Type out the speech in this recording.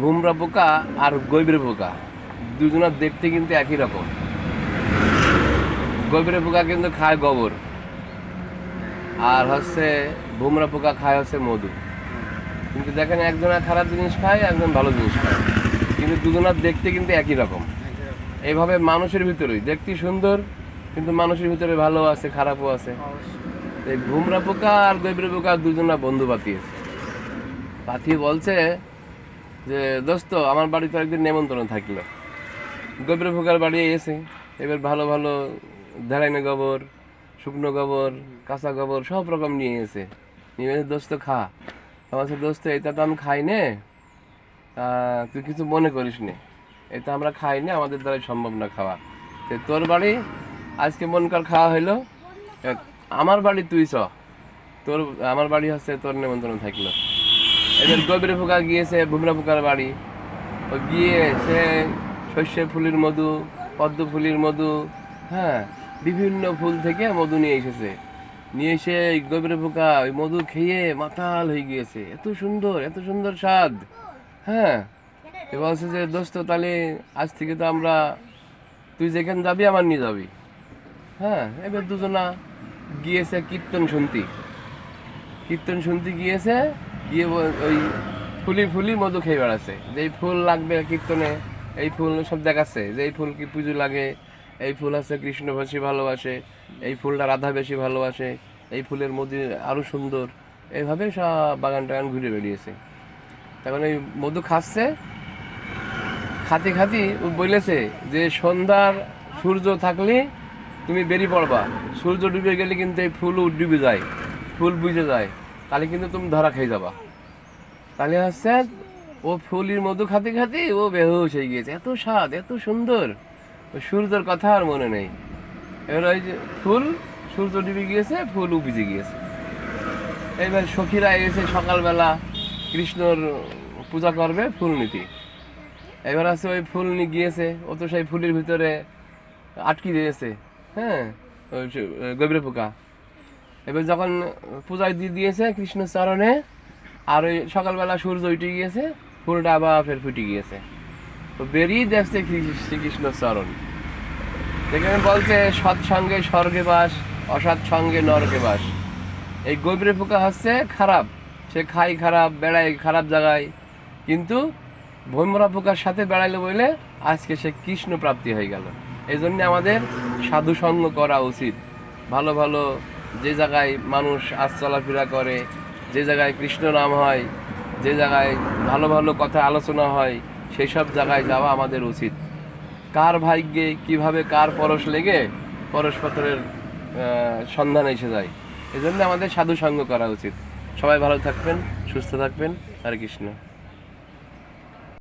ভুমরা পোকা আর গৈবের পোকা দুজনের দেখতে কিন্তু একই রকম। গৈবের পোকা কিন্তু খায় গোবর। আর হচ্ছে ভুমরা পোকা খায় হচ্ছে মধু। কিন্তু দেখেন একজনের খারাপ জিনিস খায়, একজন ভালো জিনিস খায়। কিন্তু দুজনের দেখতে কিন্তু একই রকম। এইভাবে মানুষের ভিতরেই। দেখতে সুন্দর, কিন্তু মানুষের ভিতরে ভালো আছে, খারাপও আছে। এই ভুমরা পোকা আর গৈবরে পোকা দুজনা বন্ধু পাতিয়েছে পাতিয়ে বলছে যে, দোস্ত, আমার বাড়িতে একদিন নেমন্ত্রণ থাকল। গৈবরে পোকার বাড়ি এসে, এবার ভালো ভালো ধারাইনে গোবর, শুকনো গোবর, কাঁচা গোবর, সব রকম নিয়ে এসে। নিয়ে এসে, দোস্ত, খা। আমার দোস্ত, এটা তো আমি খাই নে। তুই কিছু মনে করিস নে। এটা আমরা খাই না, আমাদের দ্বারা সম্ভব না খাওয়া। তো, তোর বাড়ি, আজকে মন কর খাওয়া হইল। আমার বাড়ি তুই চ। তোর, আমার বাড়ি হচ্ছে তোর নেমন্ত্রণ থাকল। এদের গভীরে পোকা গিয়েছে ভুমরা পোকার বাড়ি। ও গিয়ে সে শস্য ফুলের মধু, পদ্ম ফুলের মধু হ্যাঁ বিভিন্ন ফুল থেকে মধু নিয়ে এসেছে। নিয়ে এসে গভীর পোকা, ওই মধু খেয়ে মাতাল হয়ে গিয়েছে। এত সুন্দর এত সুন্দর স্বাদ। হ্যাঁ এ বলছে যে, দোস্ত, তাহলে আজ থেকে তো আমরা, তুই যেখানে যাবি, আমার নিয়ে যাবি। হ্যাঁ এবার দুজনা গিয়েছে কীর্তন শুনতি। কীর্তন শুনতে গিয়েছে গিয়ে ওই ফুলি ফুলি মধু খেয়ে বেড়াচ্ছে। যে এই ফুল লাগবে কীর্তনে, এই ফুল সব দেখাচ্ছে। যে এই ফুল কি পুজো লাগে, এই ফুল আছে কৃষ্ণ বেশি ভালোবাসে, এই ফুলটা রাধা বেশি ভালোবাসে, এই ফুলের মধ্যে আরও সুন্দর। এইভাবে সব বাগান টাগান ঘুরে বেরিয়েছে তখন ওই মধু খাচ্ছে, খাতে, খাতি বলেছে যে সন্ধ্যার সূর্য থাকলে তুমি বেরিয়ে পড়বা। সূর্য ডুবে গেলে কিন্তু এই ফুল ডুবে যায়, ফুল বুঝে যায়। তাহলে কিন্তু তুমি ধরা খেয়ে যাবা। তাহলে হচ্ছে ও ফুলির মধু খাতে খাতে ও বেহুশ হয়ে গিয়েছে। এত স্বাদ, এত সুন্দর। সূর্যের কথা আর মনে নেই। এবার ওই যে ফুল, সূর্য ডুবে গিয়েছে, ফুল উপজে গিয়েছে। এবার সখীরা এসে সকালবেলা কৃষ্ণর পূজা করবে ফুল নীতি। এবার আছে ওই ফুল নিয়ে গিয়েছে, ও তো সেই ফুলের ভিতরে আটকে দিয়েছে হ্যাঁ? গভীর পোকা। এবার যখন পূজায় দিয়ে দিয়েছে কৃষ্ণ চরণে আর ওই সকালবেলা সূর্য উঠে গিয়েছে ফুলটা আবার ফের ফুটে গিয়েছে। তো বেরিয়ে দেখছে শ্রীকৃষ্ণ চরণ সেখানে বলছে সৎসঙ্গে স্বর্গে বাস, অসৎ সঙ্গে নরকে বাস। এই গভীর পোকা হচ্ছে খারাপ। সে খাই খারাপ, বেড়ায় খারাপ জায়গায়। কিন্তু ভৈমরা পোকার সাথে বেড়াইলো বলে আজকে সে কৃষ্ণ প্রাপ্তি হয়ে গেল। এই জন্য আমাদের সাধু সঙ্গ করা উচিত। ভালো ভালো যে জায়গায় মানুষ আজ চলাফেরা করে, যে জায়গায় কৃষ্ণ নাম হয়, যে জায়গায় ভালো ভালো কথা আলোচনা হয় সেই সব জায়গায় যাওয়া আমাদের উচিত। কার ভাগ্যে, কীভাবে কার পরশ লেগে পরশপত্রের সন্ধান এসে যায়। এজন্য আমাদের সাধু সঙ্গ করা উচিত। সবাই ভালো থাকবেন, সুস্থ থাকবেন। হরে কৃষ্ণ।